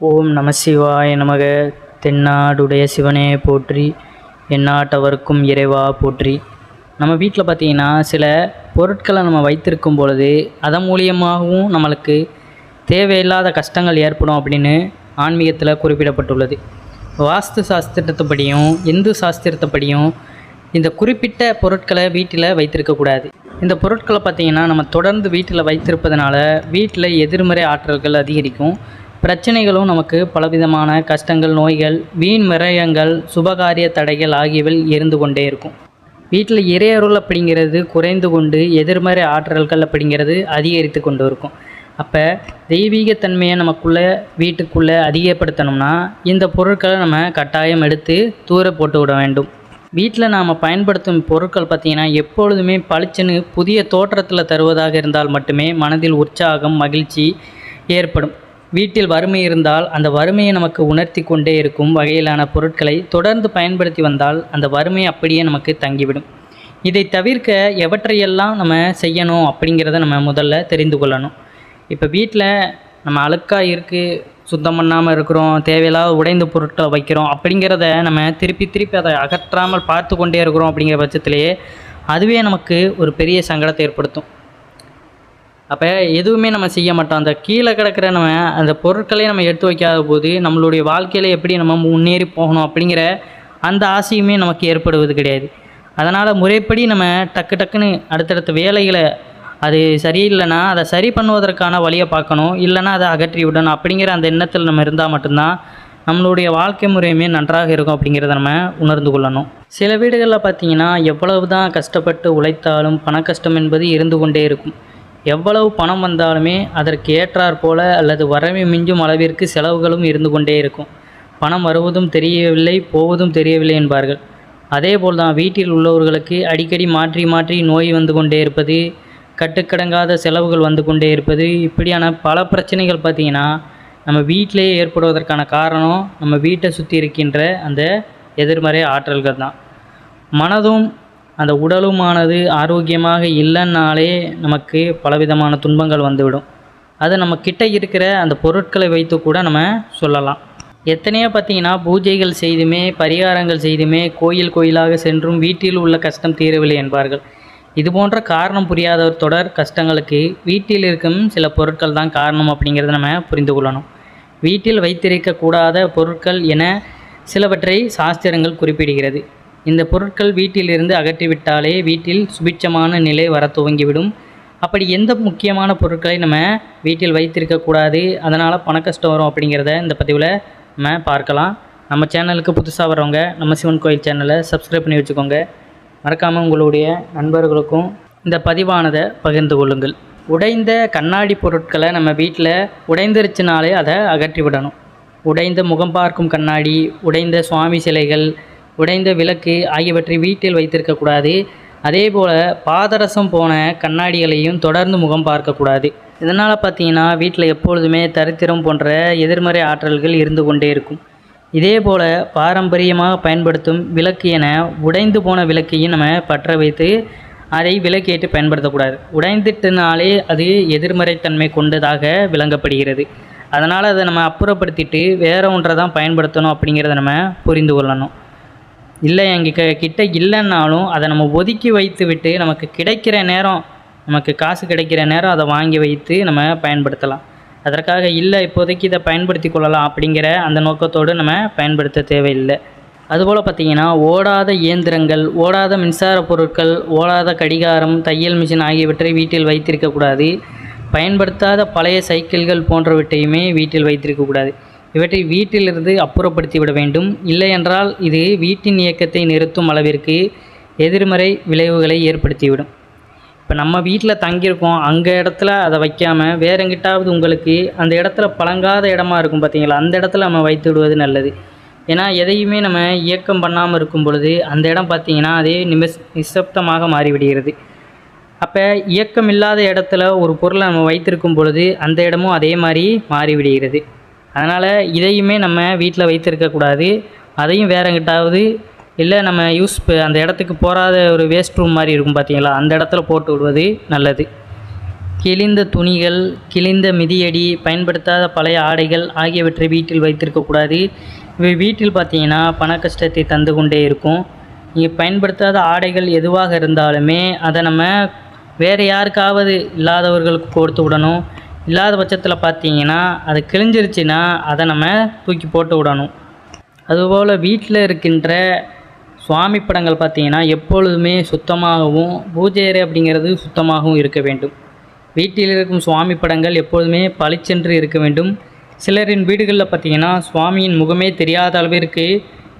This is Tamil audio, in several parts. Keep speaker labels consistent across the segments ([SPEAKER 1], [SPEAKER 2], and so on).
[SPEAKER 1] ஓம் நம சிவாய நமக. தென்னாடுடைய சிவனே போற்றி எந்நாட்டவர்க்கும் இறைவா போற்றி. நம்ம வீட்டில் பார்த்திங்கன்னா சில பொருட்களை நம்ம வைத்திருக்கும் பொழுது அதன் மூலியமாகவும் நம்மளுக்கு தேவையில்லாத கஷ்டங்கள் ஏற்படும் அப்படின்னு ஆன்மீகத்தில் குறிப்பிடப்பட்டுள்ளது. வாஸ்து சாஸ்திரத்தைப்படியும் இந்து சாஸ்திரத்தைப்படியும் இந்த குறிப்பிட்ட பொருட்களை வீட்டில் வைத்திருக்கக்கூடாது இந்த பொருட்களை பார்த்திங்கன்னா நம்ம தொடர்ந்து வீட்டில் வைத்திருப்பதனால வீட்டில் எதிர்மறை ஆற்றல்கள் அதிகரிக்கும். பிரச்சனைகளும் நமக்கு பலவிதமான கஷ்டங்கள் நோய்கள் வீண் விரயங்கள் சுபகாரிய தடைகள் ஆகியவை இருந்து கொண்டே இருக்கும். வீட்டில் இறையருள் அப்படிங்கிறது குறைந்து கொண்டு எதிர்மறை ஆற்றல்கள் அப்படிங்கிறது அதிகரித்து கொண்டு இருக்கும். அப்போ தெய்வீகத்தன்மையை நமக்குள்ளே வீட்டுக்குள்ளே அதிகப்படுத்தணும்னா இந்த பொருட்களை நம்ம கட்டாயம் எடுத்து தூர போட்டு விட வேண்டும். வீட்டில் நாம் பயன்படுத்தும் பொருட்கள் பார்த்திங்கன்னா எப்பொழுதுமே பளிச்சுன்னு புதிய தோற்றத்தில் தருவதாக இருந்தால் மட்டுமே மனதில் உற்சாகம் மகிழ்ச்சி ஏற்படும். வீட்டில் வறுமை இருந்தால் அந்த வறுமையை நமக்கு உணர்த்தி கொண்டே இருக்கும் வகையிலான பொருட்களை தொடர்ந்து பயன்படுத்தி வந்தால் அந்த வறுமை அப்படியே நமக்கு தங்கிவிடும். இதை தவிர்க்க எவற்றையெல்லாம் நம்ம செய்யணும் அப்படிங்கிறத நம்ம முதல்ல தெரிந்து கொள்ளணும். இப்போ வீட்டில் நம்ம அழுக்காக இருக்குது சுத்தம் பண்ணாமல் இருக்கிறோம் தேவையில்லாத உடைந்த பொருட்களை வைக்கிறோம் அப்படிங்கிறத நம்ம திருப்பி திருப்பி அதை அகற்றாமல் பார்த்து கொண்டே இருக்கிறோம் அப்படிங்கிற பட்சத்திலேயே அதுவே நமக்கு ஒரு பெரிய சங்கடத்தை ஏற்படுத்தும். அப்போ எதுவுமே நம்ம செய்ய மாட்டோம். அந்த கீழே கிடக்கிற நம்ம அந்த பொருட்களே நம்ம எடுத்து வைக்காத போது நம்மளுடைய வாழ்க்கையில் எப்படி நம்ம முன்னேறி போகணும் அப்படிங்கிற அந்த ஆசையுமே நமக்கு ஏற்படுவது கிடையாது. அதனால் முறைப்படி நம்ம டக்கு டக்குன்னு அடுத்தடுத்த வேலைகளை அது சரியில்லைன்னா அதை சரி பண்ணுவதற்கான வழியை பார்க்கணும். இல்லைன்னா அதை அகற்றி விடணும். அப்படிங்கிற அந்த எண்ணத்தில் நம்ம இருந்தால் மட்டும்தான் நம்மளுடைய வாழ்க்கை முறையுமே நன்றாக இருக்கும் அப்படிங்கிறத நம்ம உணர்ந்து கொள்ளணும். சில வீடுகளில் பார்த்தீங்கன்னா எவ்வளவு தான் கஷ்டப்பட்டு உழைத்தாலும் பண கஷ்டம் என்பது இருந்து கொண்டே இருக்கும். எவ்வளவு பணம் வந்தாலுமே அதற்கு ஏற்றாற் போல அல்லது வரவை மிஞ்சும் அளவிற்கு செலவுகளும் இருந்து கொண்டே இருக்கும். பணம் வருவதும் தெரியவில்லை போவதும் தெரியவில்லை என்பார்கள். அதேபோல் தான் வீட்டில் உள்ளவர்களுக்கு அடிக்கடி மாற்றி மாற்றி நோய் வந்து கொண்டே இருப்பது கட்டுக்கடங்காத செலவுகள் வந்து கொண்டே இருப்பது இப்படியான பல பிரச்சனைகள் பார்த்திங்கன்னா நம்ம வீட்டிலேயே ஏற்படுவதற்கான காரணம் நம்ம வீட்டை சுற்றி இருக்கின்ற அந்த எதிர்மறை ஆற்றல்கள் தான். மனதும் அந்த உடலுமானது ஆரோக்கியமாக இல்லைன்னாலே நமக்கு பலவிதமான துன்பங்கள் வந்துவிடும். அது நம்ம கிட்ட இருக்கிற அந்த பொருட்களை வைத்து கூட நம்ம சொல்லலாம். எத்தனையோ பார்த்தீங்கன்னா பூஜைகள் செய்துமே பரிகாரங்கள் செய்துமே கோயில் கோயிலாக சென்றும் வீட்டில் உள்ள கஷ்டம் தீரவில்லை என்பார்கள். இது போன்ற காரணம் புரியாத ஒரு தொடர் கஷ்டங்களுக்கு வீட்டில் இருக்கும் சில பொருட்கள் தான் காரணம் அப்படிங்கிறத நம்ம புரிந்து கொள்ளணும். வீட்டில் வைத்திருக்கக்கூடாத பொருட்கள் என சிலவற்றை சாஸ்திரங்கள் குறிப்பிடுகிறது. இந்த பொருட்கள் வீட்டிலிருந்து அகற்றிவிட்டாலே வீட்டில் சுபிட்சமான நிலை வர துவங்கிவிடும். அப்படி எந்த முக்கியமான பொருட்களை நம்ம வீட்டில் வைத்திருக்கக்கூடாது அதனால் பண கஷ்டம் வரும் அப்படிங்கிறத இந்த பதிவில் நம்ம பார்க்கலாம். நம்ம சேனலுக்கு புதுசாக வரவங்க நம்ம சிவன் கோயில் சேனலை சப்ஸ்கிரைப் பண்ணி வச்சுக்கோங்க. மறக்காமல் உங்களுடைய நண்பர்களுக்கும் இந்த பதிவானதை பகிர்ந்து கொள்ளுங்கள். உடைந்த கண்ணாடி பொருட்களை நம்ம வீட்டில் உடைந்துருச்சுனாலே அதை அகற்றி விடணும் உடைந்த முகம் பார்க்கும் கண்ணாடி உடைந்த சுவாமி சிலைகள் உடைந்த விளக்கு ஆகியவற்றை வீட்டில் வைத்திருக்கக்கூடாது அதே போல் பாதரசம் போன கண்ணாடிகளையும் தொடர்ந்து முகம் பார்க்கக்கூடாது இதனால் பார்த்தீங்கன்னா வீட்டில் எப்பொழுதுமே தரித்திரம் போன்ற எதிர்மறை ஆற்றல்கள் இருந்து கொண்டே இருக்கும். இதே போல் பாரம்பரியமாக பயன்படுத்தும் விளக்கு என உடைந்து போன விளக்கையும் நம்ம பற்ற வைத்து அதை விளக்கேற்று பயன்படுத்தக்கூடாது. உடைந்துட்டுனாலே அது எதிர்மறைத்தன்மை கொண்டதாக விளங்கப்படுகிறது. அதனால் அதை நம்ம அப்புறப்படுத்திட்டு வேறு ஒன்றை தான் பயன்படுத்தணும் அப்படிங்கிறத நம்ம புரிந்து கொள்ளணும். இல்லை எங்கள் கிட்ட இல்லைன்னாலும் அதை நம்ம ஒதுக்கி வைத்து விட்டு நமக்கு கிடைக்கிற நேரம் நமக்கு காசு கிடைக்கிற நேரம் அதை வாங்கி வைத்து நம்ம பயன்படுத்தலாம். அதற்காக இல்லை இப்போதைக்கு இதை பயன்படுத்தி கொள்ளலாம் அப்படிங்கிற அந்த நோக்கத்தோடு நம்ம பயன்படுத்த தேவையில்லை. அதுபோல் பார்த்திங்கன்னா ஓடாத இயந்திரங்கள் ஓடாத மின்சார பொருட்கள் ஓடாத கடிகாரம் தையல் மிஷின் ஆகியவற்றை வீட்டில் வைத்திருக்கக்கூடாது பயன்படுத்தாத பழைய சைக்கிள்கள் போன்றவற்றையுமே வீட்டில் வைத்திருக்கக்கூடாது இவற்றை வீட்டிலிருந்து அப்புறப்படுத்தி விட வேண்டும். இல்லையென்றால் இது வீட்டின் இயக்கத்தை நிறுத்தும் அளவிற்கு எதிர்மறை விளைவுகளை ஏற்படுத்திவிடும். இப்போ நம்ம வீட்டில் தங்கியிருக்கோம். அங்கே இடத்துல அதை வைக்காமல் வேற எங்கிட்டாவது உங்களுக்கு அந்த இடத்துல பழங்காத இடமா இருக்கும் பார்த்தீங்களா அந்த இடத்துல நம்ம வைத்து விடுவது நல்லது. ஏன்னா எதையுமே நம்ம இயக்கம் பண்ணாமல் இருக்கும் பொழுது அந்த இடம் பார்த்திங்கன்னா அதே நிமிஷ் நிசப்தமாக மாறிவிடுகிறது. அப்போ இயக்கம் இல்லாத இடத்துல ஒரு பொருளை நம்ம வைத்திருக்கும் பொழுது அந்த இடமும் அதே மாதிரி மாறிவிடுகிறது. அதனால் இதையுமே நம்ம வீட்டில் வைத்திருக்கக்கூடாது அதையும் வேறங்கிட்டாவது இல்லை நம்ம யூஸ் அந்த இடத்துக்கு போகாத ஒரு வேஸ்ட் ரூம் மாதிரி இருக்கும் பார்த்தீங்களா அந்த இடத்துல போட்டு விடுவது நல்லது. கிழிந்த துணிகள் கிழிந்த மிதியடி பயன்படுத்தாத பழைய ஆடைகள் ஆகியவற்றை வீட்டில் வைத்திருக்கக்கூடாது இவை வீட்டில் பார்த்தீங்கன்னா பண கஷ்டத்தை தந்து கொண்டே இருக்கும். நீங்கள் பயன்படுத்தாத ஆடைகள் எதுவாக இருந்தாலுமே அதை நம்ம வேறு யாருக்காவது இல்லாதவர்களுக்கு கொடுத்து விடணும். இல்லாத பட்சத்தில் பார்த்தீங்கன்னா அது கிழிஞ்சிருச்சுன்னா அதை நம்ம தூக்கி போட்டு விடணும். அதுபோல் வீட்டில் இருக்கின்ற சுவாமி படங்கள் பார்த்தீங்கன்னா எப்பொழுதுமே சுத்தமாகவும் பூஜை அறை அப்படிங்கிறது சுத்தமாகவும் இருக்க வேண்டும். வீட்டில் இருக்கும் சுவாமி படங்கள் எப்பொழுதுமே பளிச்சென்று இருக்க வேண்டும். சிலரின் வீடுகளில் பார்த்தீங்கன்னா சுவாமியின் முகமே தெரியாத அளவிற்கு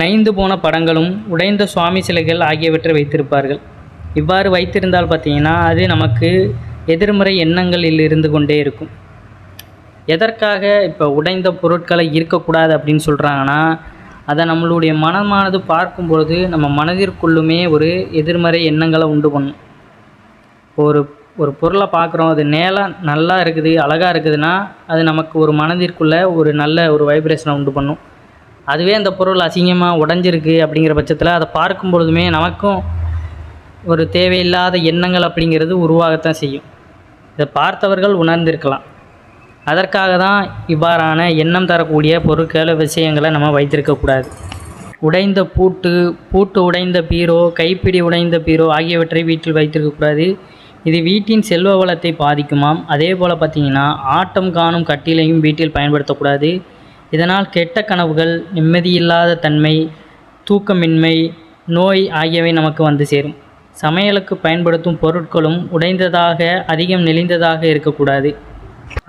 [SPEAKER 1] நைந்து போன படங்களும் உடைந்த சுவாமி சிலைகள் ஆகியவற்றை வைத்திருப்பார்கள். இவ்வாறு வைத்திருந்தால் பார்த்தீங்கன்னா அது நமக்கு எதிர்மறை எண்ணங்களில் இருந்து கொண்டே இருக்கும். எதற்காக இப்போ உடைந்த பொருட்களை இருக்கக்கூடாது அப்படின்னு சொல்கிறாங்கன்னா அதை நம்மளுடைய மனமானது பார்க்கும் பொழுது நம்ம மனதிற்குள்ளுமே ஒரு எதிர்மறை எண்ணங்களை உண்டு பண்ணும். ஒரு ஒரு பொருளை பார்க்குறோம் அது நேலம் நல்லா இருக்குது அழகாக இருக்குதுன்னா அது நமக்கு ஒரு மனதிற்குள்ளே ஒரு நல்ல ஒரு வைப்ரேஷனை உண்டு பண்ணும். அதுவே அந்த பொருள் அசிங்கமாக உடஞ்சிருக்கு அப்படிங்கிற பட்சத்தில் அதை பார்க்கும் பொழுதுமே நமக்கும் ஒரு தேவையில்லாத எண்ணங்கள் அப்படிங்கிறது உருவாகத்தான் செய்யும். இதை பார்த்தவர்கள் உணர்ந்திருக்கலாம். அதற்காக தான் இவ்வாறான எண்ணம் தரக்கூடிய பொருட்கள் விஷயங்களை நம்ம வைத்திருக்கக்கூடாது உடைந்த பூட்டு பூட்டு உடைந்த பீரோ கைப்பிடி உடைந்த பீரோ ஆகியவற்றை வீட்டில் வைத்திருக்கக்கூடாது இது வீட்டின் செல்வ வளத்தை பாதிக்குமாம். அதே போல் பார்த்தீங்கன்னா ஆட்டம் காணும் கட்டிலையும் வீட்டில் பயன்படுத்தக்கூடாது இதனால் கெட்ட கனவுகள் நிம்மதியில்லாத தன்மை தூக்கமின்மை நோய் ஆகியவை நமக்கு வந்து சேரும். சமையலுக்கு பயன்படுத்தும் பொருட்களும் உடைந்ததாக அதிகம் நெளிந்ததாக இருக்கக்கூடாது.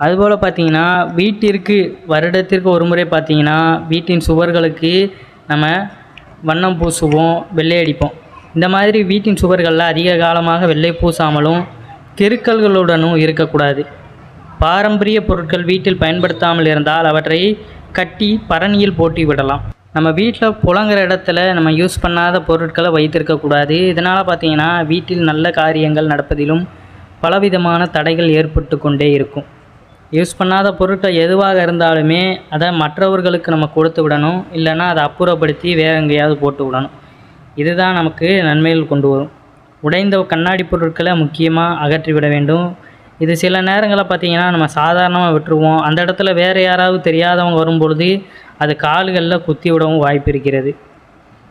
[SPEAKER 1] அதுபோல் பார்த்தீங்கன்னா வீட்டிற்கு வருடத்திற்கு ஒரு முறை பார்த்தீங்கன்னா வீட்டின் சுவர்களுக்கு நம்ம வண்ணம் பூசுவோம் வெள்ளை அடிப்போம். இந்த மாதிரி வீட்டின் சுவர்களில் அதிக காலமாக வெள்ளை பூசாமலும் கிருக்கல்களுடனும் இருக்கக்கூடாது. பாரம்பரிய பொருட்கள் வீட்டில் பயன்படுத்தாமல் இருந்தால் அவற்றை கட்டி பரணியில் போட்டி விடலாம். நம்ம வீட்டில் புழங்குற இடத்துல நம்ம யூஸ் பண்ணாத பொருட்களை வைத்திருக்கக்கூடாது இதனால் பார்த்தீங்கன்னா வீட்டில் நல்ல காரியங்கள் நடப்பதிலும் பலவிதமான தடைகள் ஏற்பட்டு கொண்டே இருக்கும். யூஸ் பண்ணாத பொருட்கள் எதுவாக இருந்தாலுமே அதை மற்றவர்களுக்கு நம்ம கொடுத்து விடணும். இல்லைன்னா அதை அப்புறப்படுத்தி வேற எங்கேயாவது போட்டு விடணும். இதுதான் நமக்கு நன்மைகள் கொண்டு வரும். உடைந்த கண்ணாடி பொருட்களை முக்கியமாக அகற்றி விட வேண்டும். இது சில நேரங்களில் பார்த்தீங்கன்னா நம்ம சாதாரணமாக விட்டுருவோம். அந்த இடத்துல வேறு யாராவது தெரியாதவங்க வரும்பொழுது அது கால்களில் குத்தி விடவும் வாய்ப்பு இருக்கிறது.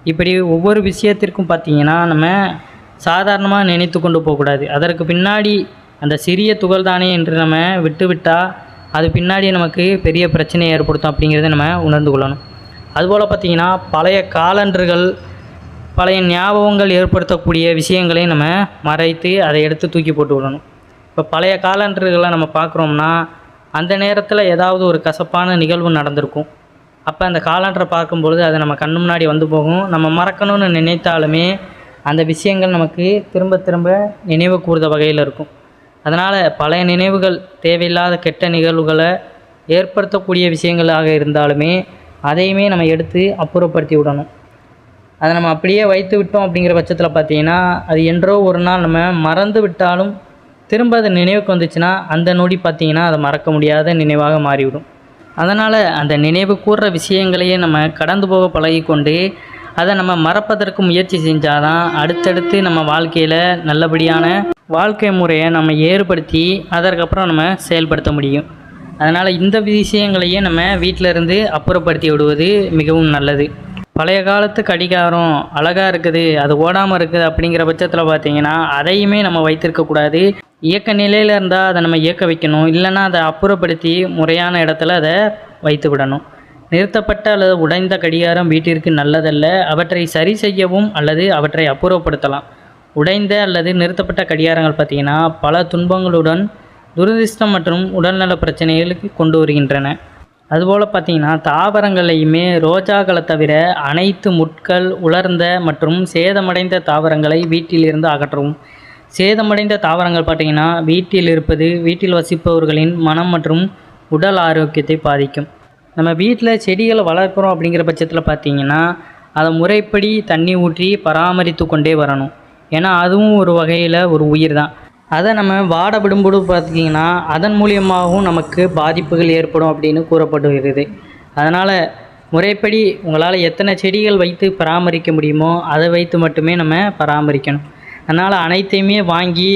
[SPEAKER 1] இப்படி ஒவ்வொரு விஷயத்திற்கும் பார்த்தீங்கன்னா நம்ம சாதாரணமாக நினைத்து கொண்டு போகக்கூடாது. அதற்கு பின்னாடி அந்த சிறிய துகள் தானே என்று நம்ம விட்டுவிட்டால் அது பின்னாடி நமக்கு பெரிய பிரச்சனையை ஏற்படுத்தும் அப்படிங்கிறத நம்ம உணர்ந்து கொள்ளணும். அதுபோல் பார்த்தீங்கன்னா பழைய காலண்டர்கள் பழைய ஞாபகங்கள் ஏற்படுத்தக்கூடிய விஷயங்களை நம்ம மறைத்து அதை எடுத்து தூக்கி போட்டு விடணும். இப்போ பழைய காலண்டர்களை நம்ம பார்க்குறோம்னா அந்த நேரத்தில் ஏதாவது ஒரு கசப்பான நிகழ்வு நடந்திருக்கும். அப்போ அந்த காலண்டரை பார்க்கும்பொழுது அது நம்ம கண்ணு முன்னாடி வந்து போகும். நம்ம மறக்கணும்னு நினைத்தாலுமே அந்த விஷயங்கள் நமக்கு திரும்ப திரும்ப நினைவு கூறுத வகையில் இருக்கும். அதனால் பழைய நினைவுகள் தேவையில்லாத கெட்ட நிகழ்வுகளை ஏற்படுத்தக்கூடிய விஷயங்களாக இருந்தாலுமே அதையுமே நம்ம எடுத்து அப்புறப்படுத்தி விடணும். அதை நம்ம அப்படியே வைத்து விட்டோம் அப்படிங்கிற பட்சத்தில் பார்த்தீங்கன்னா அது என்றோ ஒரு நாள் நம்ம மறந்து விட்டாலும் திரும்ப அது நினைவுக்கு வந்துச்சுன்னா அந்த நொடி பார்த்திங்கன்னா அதை மறக்க முடியாத நினைவாக மாறிவிடும். அதனால் அந்த நினைவு கூறுற விஷயங்களையே நம்ம கடந்து போக பழகிக்கொண்டு அதை நம்ம மறப்பதற்கு முயற்சி செஞ்சால் தான் அடுத்தடுத்து நம்ம வாழ்க்கையில் நல்லபடியான வாழ்க்கை முறையை நம்ம ஏற்படுத்தி அதற்கப்புறம் நம்ம செயல்படுத்த முடியும். அதனால் இந்த விஷயங்களையே நம்ம வீட்டில் இருந்து அப்புறப்படுத்தி விடுவது மிகவும் நல்லது. பழைய காலத்து கடிகாரம் அழகாக இருக்குது அது ஓடாமல் இருக்குது அப்படிங்கிற பட்சத்தில் பார்த்திங்கன்னா அதையுமே நம்ம வைத்திருக்கக்கூடாது இயக்க நிலையில் இருந்தால் அதை நம்ம இயக்க வைக்கணும். இல்லைன்னா அதை அப்புறப்படுத்தி முறையான இடத்துல அதை வைத்து விடணும். நிறுத்தப்பட்ட அல்லது உடைந்த கடிகாரம் வீட்டிற்கு நல்லதல்ல. அவற்றை சரி செய்யவும் அல்லது அவற்றை அப்புறப்படுத்தலாம். உடைந்த அல்லது நிறுத்தப்பட்ட கடிகாரங்கள் பார்த்தீங்கன்னா பல துன்பங்களுடன் துரதிர்ஷ்டம் மற்றும் உடல்நல பிரச்சனைகளுக்கு கொண்டு வருகின்றன. அதுபோல் பார்த்தீங்கன்னா தாவரங்களையுமே ரோஜாக்களை தவிர அனைத்து முட்கள் உலர்ந்த மற்றும் சேதமடைந்த தாவரங்களை வீட்டிலிருந்து அகற்றவும். சேதமடைந்த தாவரங்கள் பார்த்தீங்கன்னா வீட்டில் இருப்பது வீட்டில் வசிப்பவர்களின் மனம் மற்றும் உடல் ஆரோக்கியத்தை பாதிக்கும். நம்ம வீட்டில் செடிகளை வளர்க்குறோம் அப்படிங்கிற பட்சத்தில் பார்த்தீங்கன்னா அதை முறைப்படி தண்ணி ஊற்றி பராமரித்து கொண்டே வரணும். ஏன்னா அதுவும் ஒரு வகையில் ஒரு உயிர் தான். அதை நம்ம வாட விடும்போது பார்த்தீங்கன்னா அதன் மூலியமாகவும் நமக்கு பாதிப்புகள் ஏற்படும் அப்படின்னு கூறப்படுகிறது. அதனால் முறைப்படி உங்களால் எத்தனை செடிகள் வைத்து பராமரிக்க முடியுமோ அதை வைத்து மட்டுமே நம்ம பராமரிக்கணும். அதனால் அனைத்தையுமே வாங்கி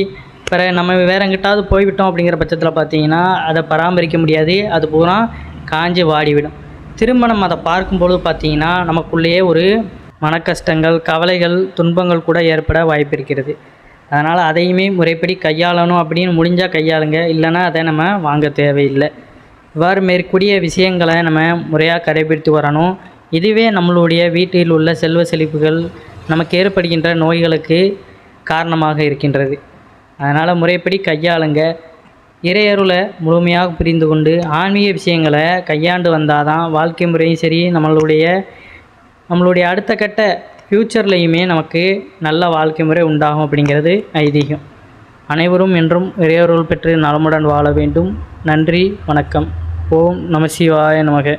[SPEAKER 1] பிற நம்ம வேற எங்கிட்டாவது போய்விட்டோம் அப்படிங்கிற பட்சத்தில் பார்த்தீங்கன்னா அதை பராமரிக்க முடியாது. அது பூரா காஞ்சு வாடிவிடும். திரும்ப நம்ம அதை பார்க்கும்பொழுது பார்த்தீங்கன்னா நமக்குள்ளேயே ஒரு மனக்கஷ்டங்கள் கவலைகள் துன்பங்கள் கூட ஏற்பட வாய்ப்பு இருக்கிறது. அதனால் அதையுமே முறைப்படி கையாளணும் அப்படின்னு முடிஞ்சால் கையாளுங்க. இல்லைன்னா அதை நம்ம வாங்க தேவையில்லை. இவ்வாறு மேற்கூடிய விஷயங்களை நம்ம முறையாக கடைபிடித்து வரணும். இதுவே நம்மளுடைய வீட்டில் உள்ள செல்வ செழிப்புகள் நமக்கு ஏற்படுகின்ற நோய்களுக்கு காரணமாக இருக்கின்றது. அதனால் முறைப்படி கையாளுங்க. இறையருளை முழுமையாக புரிந்து கொண்டு ஆன்மீக விஷயங்களை கையாண்டு வந்தால் தான் வாழ்க்கை முறையும் சரி நம்மளுடைய நம்மளுடைய அடுத்த கட்ட ஃப்யூச்சர்லேயுமே நமக்கு நல்ல வாழ்க்கை முறை உண்டாகும் அப்படிங்கிறது ஐதீகம். அனைவரும் என்றும் இறையருள் பெற்று நலமுடன் வாழ வேண்டும். நன்றி வணக்கம். ஓம் நம சிவாய நமக.